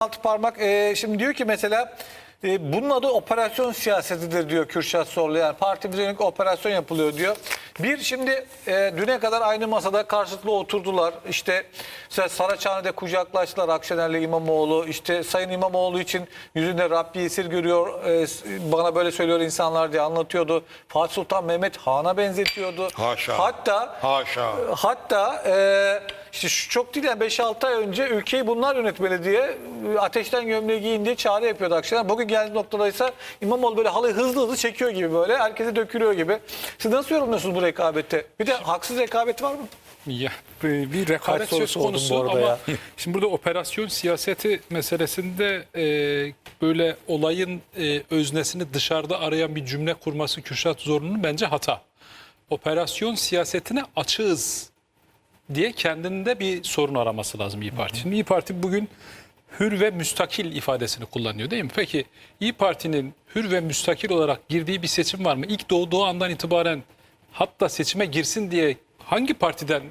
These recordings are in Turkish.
altı parmak e, şimdi diyor ki mesela e, bunun adı operasyon siyasetidir diyor Kürşat Sorlu. Yani partimize yönelik operasyon yapılıyor diyor. Bir şimdi e, düne kadar aynı masada karşılıklı oturdular. İşte mesela Saraçhane'de kucaklaştılar Akşener'le İmamoğlu. İşte Sayın İmamoğlu için yüzünde Rabbi esir görüyor. e, bana böyle söylüyor insanlar diye anlatıyordu. Fatih Sultan Mehmet Han'a benzetiyordu. Haşa. Hatta Haşa. Hatta e, işte şu çok değil yani 5-6 ay önce ülkeyi bunlar yönetmeli diye e, ateşten gömleği giyin diye çağrı yapıyordu Akşener. Bugün geldiği noktada ise İmamoğlu böyle halıyı hızlı hızlı çekiyor gibi böyle. Herkese dökülüyor gibi. Siz nasıl yorumluyorsunuz bu rekabeti? Bir de haksız rekabet var mı? Ya, bir rekabet söz konusu bu arada ama ya. şimdi burada operasyon siyaseti meselesinde e, böyle olayın e, öznesini dışarıda arayan bir cümle kurması Kürşat Zorlu'nun bence hata. Operasyon siyasetine açığız diye kendinde bir sorun araması lazım İyi Parti. Şimdi İyi Parti bugün hür ve müstakil ifadesini kullanıyor değil mi? Peki İyi Parti'nin hür ve müstakil olarak girdiği bir seçim var mı? İlk doğduğu andan itibaren hatta seçime girsin diye hangi partiden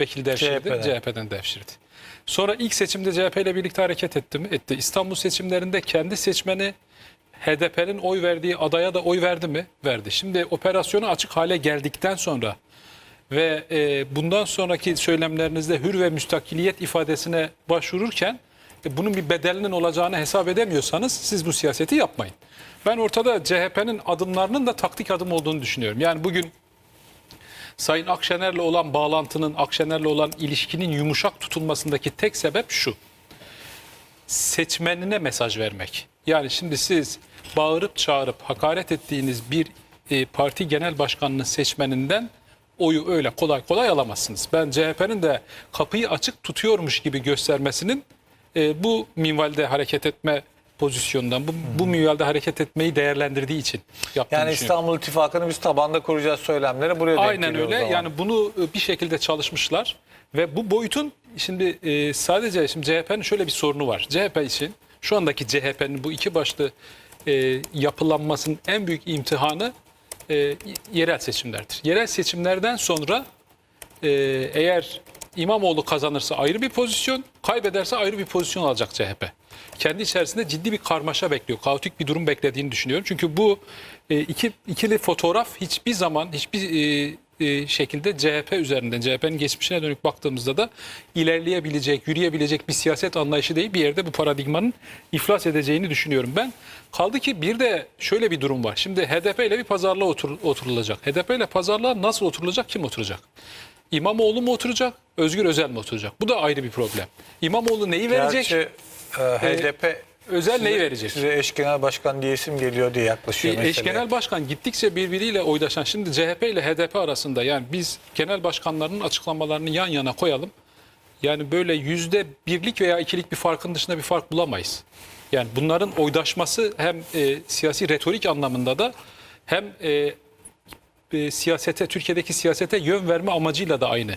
vekil devşirdi? CHP'den. CHP'den devşirdi. Sonra ilk seçimde CHP ile birlikte hareket etti mi? Etti. İstanbul seçimlerinde kendi seçmeni HDP'nin oy verdiği adaya da oy verdi mi? Verdi. Şimdi operasyonu açık hale geldikten sonra ve e, bundan sonraki söylemlerinizde hür ve müstakiliyet ifadesine başvururken e, bunun bir bedelinin olacağını hesap edemiyorsanız siz bu siyaseti yapmayın. Ben ortada CHP'nin adımlarının da taktik adım olduğunu düşünüyorum. Yani bugün Sayın Akşener'le olan bağlantının, Akşener'le olan ilişkinin yumuşak tutulmasındaki tek sebep şu. Seçmenine mesaj vermek. Yani şimdi siz bağırıp çağırıp hakaret ettiğiniz bir e, parti genel başkanının seçmeninden oyu öyle kolay kolay alamazsınız. Ben CHP'nin de kapıyı açık tutuyormuş gibi göstermesinin e, bu minvalde hareket etme pozisyondan, bu, bu minvalde hareket etmeyi değerlendirdiği için yaptığını Yani. İstanbul İttifakı'nı biz tabanda kuracağız söylemleri buraya Aynen öyle. Yani bunu e, bir şekilde çalışmışlar ve bu boyutun şimdi e, sadece şimdi CHP'nin şöyle bir sorunu var. CHP için şu andaki CHP'nin bu iki başlı e, yapılanmasının en büyük imtihanı e, yerel seçimlerdir. Yerel seçimlerden sonra e, eğer İmamoğlu kazanırsa ayrı bir pozisyon, kaybederse ayrı bir pozisyon alacak CHP. Kendi içerisinde ciddi bir karmaşa bekliyor. Kaotik bir durum beklediğini düşünüyorum. Çünkü bu e, iki, ikili fotoğraf hiçbir zaman hiçbir e, e, şekilde CHP üzerinden, CHP'nin geçmişine dönük baktığımızda da ilerleyebilecek, yürüyebilecek bir siyaset anlayışı değil. Bir yerde bu paradigmanın iflas edeceğini düşünüyorum ben. Kaldı ki bir de şöyle bir durum var. Şimdi HDP ile bir pazarlığa otur, oturulacak. HDP ile pazarlığa nasıl oturulacak, kim oturacak? İmamoğlu mu oturacak, Özgür Özel mi oturacak? Bu da ayrı bir problem. İmamoğlu neyi verecek? Gerçi e, HDP Özel neyi verecek? Size eş genel başkan diye isim geliyor diye yaklaşıyor Bir eş genel başkan gittikçe birbiriyle oydaşan şimdi CHP ile HDP arasında yani biz genel başkanlarının açıklamalarını yan yana koyalım. Yani böyle yüzde birlik veya ikilik bir farkın dışında bir fark bulamayız. Yani bunların oydaşması hem e, siyasi retorik anlamında da hem e, e, siyasete, Türkiye'deki siyasete yön verme amacıyla da aynı